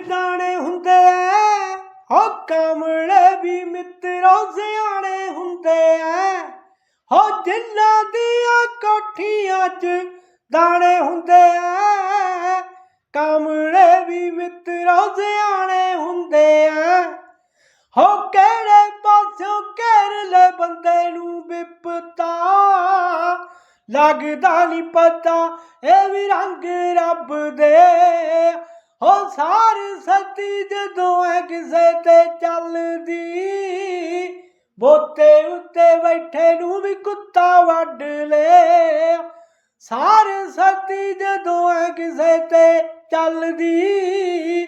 ਦਾਣੇ ਹੁੰਦੇ ਐ। ਹੋ ਕਮਲੇ ਵੀ ਮਿੱਤਰੋ ਸਿਆਣੇ ਹੁੰਦੇ ਐ। ਹੋ ਜਿੰਨਾਂ ਦੀਆਂ ਕੋਠੀਆਂ 'ਚ ਦਾਣੇ ਹੁੰਦੇ ਐ। ਕਮਲੇ ਵੀ ਮਿੱਤਰੋ ਸਿਆਣੇ ਹੁੰਦੇ ਐ। ਹੋ ਕਿਹੜੇ ਪਾਸੋਂ ਘੇਰ ਲੈ ਬੰਦੇ ਨੂੰ ਵਿਪਤਾ। ਲੱਗਦਾ ਨਹੀਂ ਪਤਾ ਇਹ ਵੀ ਰੰਗ ਰੱਬ ਦੇ ਹੋ ਸਾਰ ਸਤੀ ਜਦੋਂ ਐ ਕਿਸੇ ਤੇ ਚੱਲਦੀ, ਬੋਤੇ ਉੱਤੇ ਬੈਠੇ ਨੂੰ ਵੀ ਕੁੱਤਾ ਵੱਢ ਲੇ ਸਾਰ ਸਤੀ ਜਦੋਂ ਐ ਕਿਸੇ ਤੇ ਚੱਲਦੀ,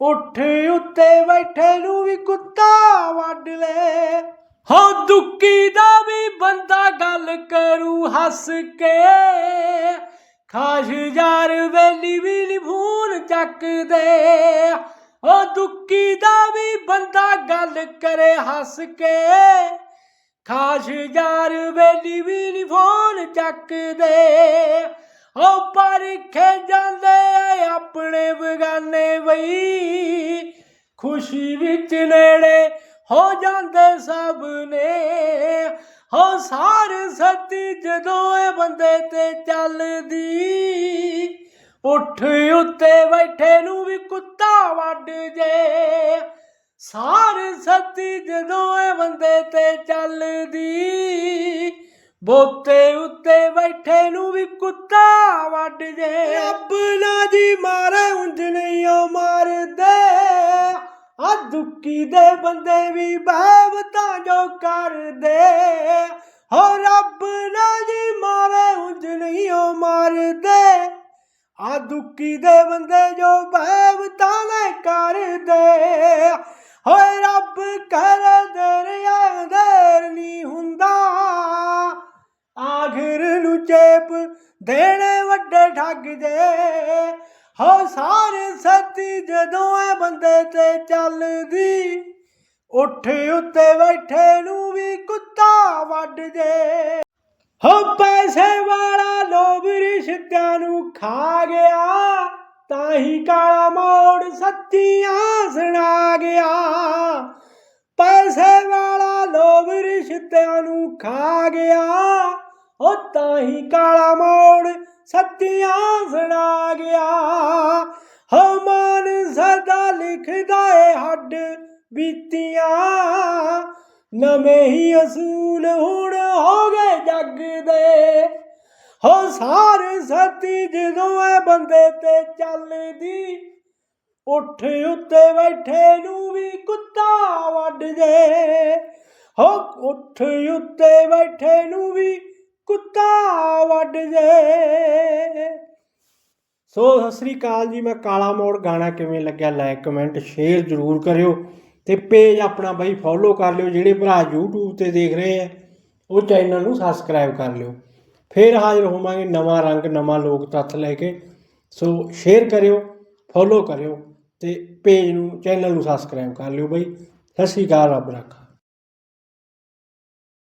ਉੱਠ ਉੱਤੇ ਬੈਠੇ ਨੂੰ ਵੀ ਕੁੱਤਾ ਵੱਢ ਲੈ ਹੋ ਦੁੱਕੀ ਦਾ ਵੀ ਬੰਦਾ ਗੱਲ ਕਰੂ ਹੱਸ ਕੇ ਖਾਸ ਯਾਰ ਵੇਲੀ ਵੀ ਨੀ ਫੋਨ ਚੱਕਦੇ ਉਹ ਦੁੱਕੀ ਦਾ ਵੀ ਬੰਦਾ ਗੱਲ ਕਰੇ ਹੱਸ ਕੇ। ਖਾਸ ਯਾਰ ਵੇਲੀ ਵੀ ਨੀ ਫੋਨ ਚੱਕਦੇ ਉਹ ਪਰਖੇ ਜਾਂਦੇ ਆ ਆਪਣੇ ਬਗਾਨੇ ਬਈ। ਖੁਸ਼ੀ ਵਿੱਚ ਨੇੜੇ ਹੋ ਜਾਂਦੇ ਸਭ ਨੇ। ਹੋ, ਸਾਰ ਸਤੀ ਜਦੋਂ ਇਹ ਬੰਦੇ ਤੇ ਚੱਲਦੀ, ਉੱਠ ਉੱਤੇ ਬੈਠੇ ਨੂੰ ਵੀ ਕੁੱਤਾ ਵੱਢ ਜੇ। ਸਾਰ ਸਤੀ ਜਦੋਂ ਇਹ ਬੰਦੇ ਤੇ ਚੱਲਦੀ, ਬੋਤੇ ਉੱਤੇ ਬੈਠੇ ਨੂੰ ਵੀ ਕੁੱਤਾ ਵੱਢ ਜੇ। ਦੁੱਕੀ ਦੇ ਬੰਦੇ ਵੀ ਬਹਿਬਤਾਂ ਜੋ ਕਰਦੇ। ਹੋ ਰੱਬ ਨਾ ਜੀ ਮਾਰੇ ਉਂਝ ਨਹੀਂ ਉਹ ਮਾਰਦੇ। ਆ ਦੁੱਕੀ ਦੇ ਬੰਦੇ ਜੋ ਬਹਿਬਤਾਂ ਨੇ ਕਰਦੇ। ਹੋਏ ਰੱਬ ਕਰ ਦਰਿਆ ਦੇਰ ਨਹੀਂ ਹੁੰਦਾ। ਆਖਰ ਨੂੰ ਚੇਪ ਦੇਣੇ ਵੱਡੇ ਠੱਗ ਜੇ ਹੋ, ਸਾਰੇ ਸਤੀ ਜਦੋਂ ਐ ਬੰਦੇ ਤੇ ਚੱਲਦੀ, ਉੱਠ ਉੱਤੇ ਬੈਠੇ ਨੂੰ ਵੀ ਕੁੱਤਾ ਵੱਢ ਜੇ ਹੋ, ਪੈਸੇ ਵਾਲਾ ਲੋਭ ਰਿਸ਼ਤਿਆਂ ਨੂੰ ਖਾ ਗਿਆ, ਤਾਂ ਹੀ ਕਾਲਾ ਮੋੜ ਸੱਚੀਆਂ ਸੁਣਾ ਗਿਆ। ਪੈਸੇ ਵਾਲਾ ਲੋਭ ਰਿਸ਼ਤਿਆਂ ਨੂੰ ਖਾ ਗਿਆ, ਉਹ ਤਾਂ ਹੀ ਕਾਲਾ ਮੋੜ ਸੱਚੀਆਂ ਸੁਣਾ ਸਦਾ ਏ ਹੱਡ ਬੀਤੀਆਂ। ਨਵੇਂ ਹੀ ਅਸੂਲ ਹੁਣ ਹੋ ਗਏ ਜੱਗ ਦੇ। ਹੋ ਸਾਰ ਸਤੀ ਜਦੋਂ ਐ ਬੰਦੇ ਤੇ ਚੱਲਦੀ, ਉੱਠ ਉੱਤੇ ਬੈਠੇ ਨੂੰ ਵੀ ਕੁੱਤਾ ਵੱਢ ਜੇ। ਹੋ ਉੱਠ ਉੱਤੇ ਬੈਠੇ ਨੂੰ ਵੀ ਕੁੱਤਾ ਵੱਢ ਜੇ। ਸੋ ਸਤਿ ਸ੍ਰੀ ਅਕਾਲ ਜੀ, ਮੈਂ ਕਾਲਾ ਮੋੜ, ਗਾਣਾ ਕਿਵੇਂ ਲੱਗਿਆ ਲਾਈਕ ਕਮੈਂਟ ਸ਼ੇਅਰ ਜ਼ਰੂਰ ਕਰਿਓ ਤੇ ਪੇਜ ਆਪਣਾ ਬਾਈ ਫੋਲੋ ਕਰ ਲਿਓ, ਜਿਹੜੇ ਭਰਾ YouTube ਤੇ ਦੇਖ ਰਹੇ ਆ, ਉਹ ਚੈਨਲ ਨੂੰ ਸਬਸਕ੍ਰਾਈਬ ਕਰ ਲਿਓ। ਫੇਰ ਹਾਜ਼ਰ ਹੋਵਾਂਗੇ ਨਵਾਂ ਰੰਗ, ਨਵਾਂ ਲੋਕ ਤੱਥ ਲੈ ਕੇ। ਸੋ ਸ਼ੇਅਰ ਕਰਿਓ ਫੋਲੋ ਕਰਿਓ ਤੇ ਪੇਜ ਨੂੰ ਚੈਨਲ ਨੂੰ ਸਬਸਕ੍ਰਾਈਬ ਕਰ ਲਿਓ ਬਾਈ। ਸਤਿ ਸ੍ਰੀ ਅਕਾਲ, ਰੱਬ ਰੱਖਾ।